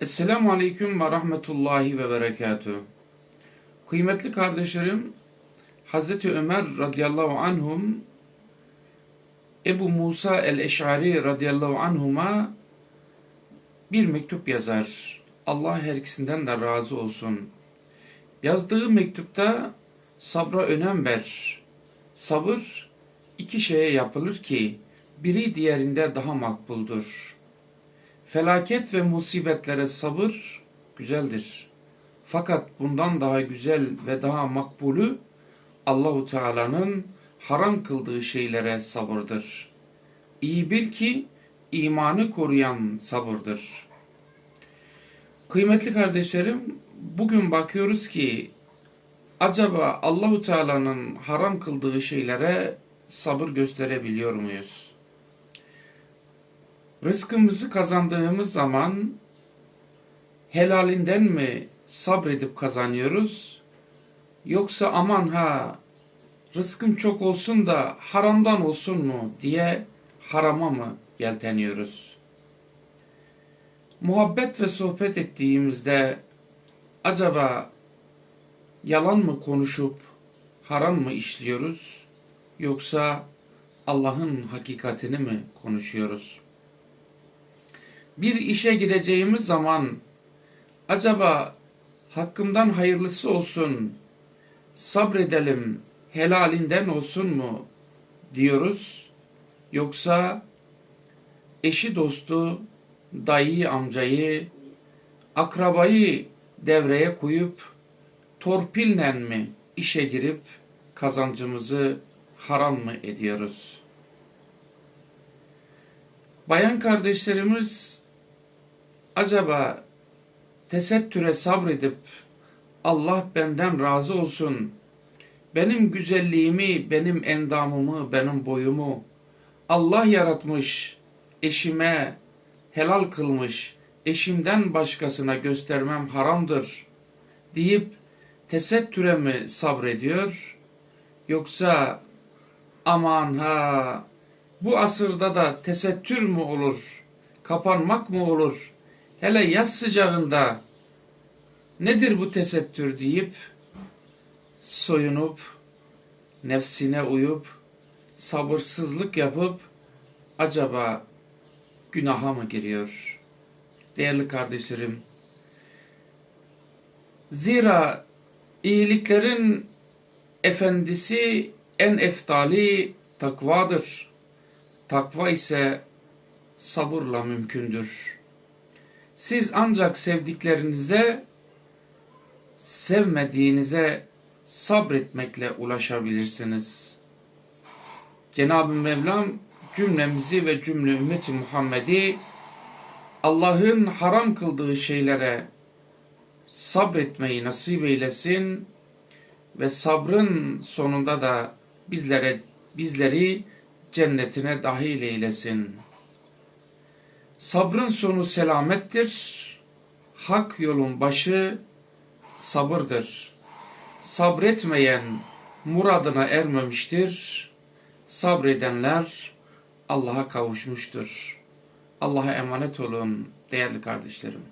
Esselamu Aleyküm ve Rahmetullahi ve Berekatuhu. Kıymetli kardeşlerim, Hazreti Ömer radıyallahu anhum, Ebu Musa el-Eş'ari radıyallahu anhuma bir mektup yazar. Allah her ikisinden de razı olsun. Yazdığı mektupta sabra önem ver. Sabır iki şeye yapılır ki biri diğerinde daha makbuldur. Felaket ve musibetlere sabır güzeldir. Fakat bundan daha güzel ve daha makbulü Allahu Teala'nın haram kıldığı şeylere sabırdır. İyi bil ki imanı koruyan sabırdır. Kıymetli kardeşlerim, bugün bakıyoruz ki acaba Allahu Teala'nın haram kıldığı şeylere sabır gösterebiliyor muyuz? Rızkımızı kazandığımız zaman helalinden mi sabredip kazanıyoruz? Yoksa aman ha rızkım çok olsun da haramdan olsun mu diye harama mı yelteniyoruz? Muhabbet ve sohbet ettiğimizde acaba yalan mı konuşup haram mı işliyoruz? Yoksa Allah'ın hakikatini mi konuşuyoruz? Bir işe gireceğimiz zaman acaba hakkımdan hayırlısı olsun, sabredelim, helalinden olsun mu diyoruz? Yoksa eşi dostu, dayıyı amcayı, akrabayı devreye koyup torpille mi işe girip kazancımızı haram mı ediyoruz? Bayan kardeşlerimiz acaba tesettüre sabredip Allah benden razı olsun, benim güzelliğimi, benim endamımı, benim boyumu Allah yaratmış, eşime helal kılmış, eşimden başkasına göstermem haramdır deyip tesettüre mi sabrediyor? Yoksa aman ha bu asırda da tesettür mü olur? Kapanmak mı olur? Hele yaz sıcağında nedir bu tesettür deyip soyunup nefsine uyup sabırsızlık yapıp acaba günaha mı giriyor? Değerli kardeşlerim, zira iyiliklerin efendisi en eftali takvadır. Takva ise sabırla mümkündür. Siz ancak sevdiklerinize, sevmediğinize sabretmekle ulaşabilirsiniz. Cenab-ı Mevlam cümlemizi ve cümle ümmeti Muhammed'i Allah'ın haram kıldığı şeylere sabretmeyi nasip eylesin ve sabrın sonunda da bizlere bizleri cennetine dahil eylesin. Sabrın sonu selamettir. Hak yolun başı sabırdır. Sabretmeyen muradına ermemiştir. Sabredenler Allah'a kavuşmuştur. Allah'a emanet olun değerli kardeşlerim.